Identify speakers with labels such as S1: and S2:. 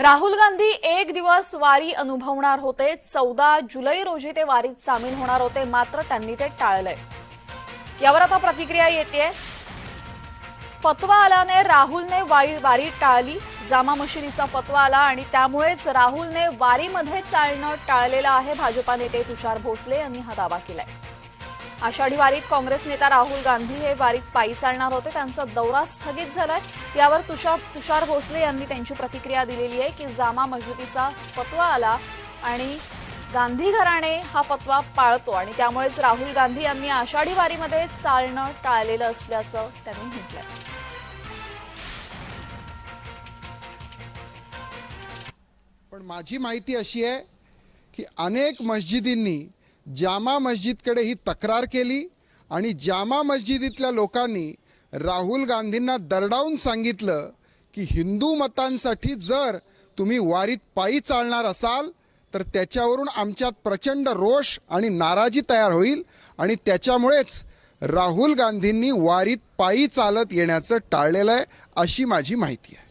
S1: राहुल गांधी एक दिवस वारी अनुभवणार होते. चौदा जुलै रोजी ते वारीत सामील होणार होते. मात्र त्यांनी ते टाळलंय. यावर आता प्रतिक्रिया येते फतवा आल्याने राहुलने वारी वारी टाळली. जामा मशिदीचा फतवा आला आणि त्यामुळेच राहुलने वारीमध्ये चालणं टाळलेलं आहे. भाजपा नेते तुषार भोसले यांनी हा दावा केलाय. आषाढी वारीत काँग्रेस नेता राहुल गांधी हे वारीत पायी चालणार होते. त्यांचा दौरा स्थगित झालाय. यावर तुषार तुषार भोसले यांनी त्यांची प्रतिक्रिया दिलेली आहे की जामा मस्जिदीचा फतवा आला आणि गांधी घराणे हा फतवा पाळतो आणि त्यामुळेच राहुल गांधी यांनी आषाढी वारीमध्ये चालणं टाळलेलं असल्याचं त्यांनी म्हटलंय.
S2: पण माझी माहिती अशी आहे की अनेक मस्जिदींनी जामा मस्जिदकडे ही तक्रार केली आणि जामा मस्जिदीतल्या लोकांनी राहुल गांधींना दरडावून सांगितलं की हिंदू मतांसाठी जर तुम्ही वारीत पायी चालणार असाल तर त्याच्यावरून आमच्यात प्रचंड रोष आणि नाराजी तयार होईल आणि त्याच्यामुळेच राहुल गांधींनी वारीत पायी चालत येण्याचं टाळलेलं आहे अशी माझी माहिती आहे.